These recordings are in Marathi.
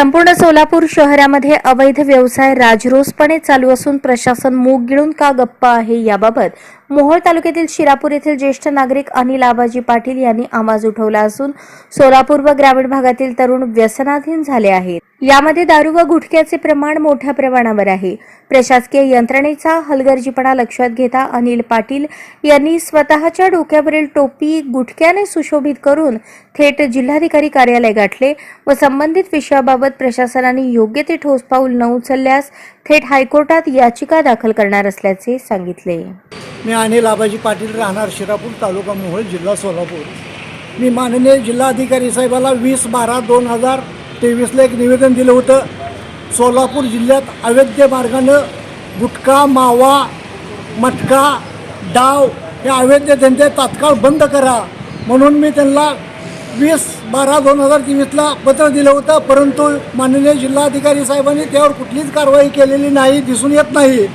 संपूर्ण सोलापूर शहरामध्ये अवैध व्यवसाय राजरोसपणे चालू असून प्रशासन मूग गिळून का गप्प आहे याबाबत मोहोळ तालुक्यातील शिरापूर येथील ज्येष्ठ नागरिक अनिल आबाजी पाटील यांनी आवाज उठवला असून सोलापूर व ग्रामीण भागातील तरुण व्यसनाधीन झाले आहेत. यामध्ये दारू व गुटख्याचे प्रमाण मोठ्या प्रमाणावर आहे. प्रशासकीय यंत्रणेचा हलगर्जीपणा लक्षात घेता अनिल पाटील यांनी स्वतःच्या डोक्यावरील टोपी गुटख्याने सुशोभित करून थेट जिल्हाधिकारी कार्यालय गाठले व संबंधित विषयाबाबत प्रशासनाने योग्य ते ठोस पाऊल न उचलल्यास थेट हायकोर्टात याचिका दाखल करणार असल्याचे सांगितले. मी अनिल आबाजी पाटील राहणार शिरापूर तालुका मोहोळ जिल्हा सोलापूर. मी माननीय जिल्हाधिकारी साहेबाला वीस बारा दोन हजार तेवीसला एक निवेदन दिलं होतं. सोलापूर जिल्ह्यात अवैध मार्गानं गुटखा मावा मटका डाव हे अवैध धंदे तात्काळ बंद करा म्हणून मी त्यांना वीस बारा दोन हजार तेवीसला पत्र दिलं होतं परंतु माननीय जिल्हाधिकारी साहेबांनी त्यावर कुठलीच कारवाई केलेली नाही दिसून येत नाही.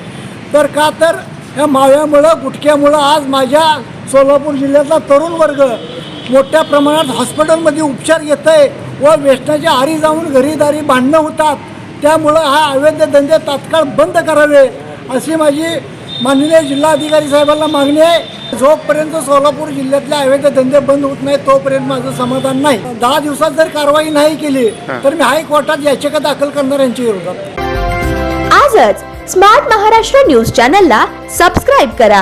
तर का तर ह्या माव्यामुळं गुटख्यामुळं आज माझ्या सोलापूर जिल्ह्यातला तरुण वर्ग मोठ्या प्रमाणात हॉस्पिटलमध्ये उपचार घेत आहे व वेष्टाच्या आरी जाऊन घरीदारी भांडणं होतात त्यामुळं हा अवैध धंदे तात्काळ बंद करावे अशी माझी माननीय जिल्हाधिकारी साहेबांना मागणी आहे जोपर्यंत सोलापूर जिल्ह्यातले अवैध धंदे बंद होत नाही तोपर्यंत माझं समाधान नाही. दहा दिवसात जर कारवाई नाही केली तर मी हायकोर्टात याचिका दाखल करणार यांच्या विरोधात. आजच स्मार्ट महाराष्ट्र न्यूज चॅनलला सबस्क्राईब करा.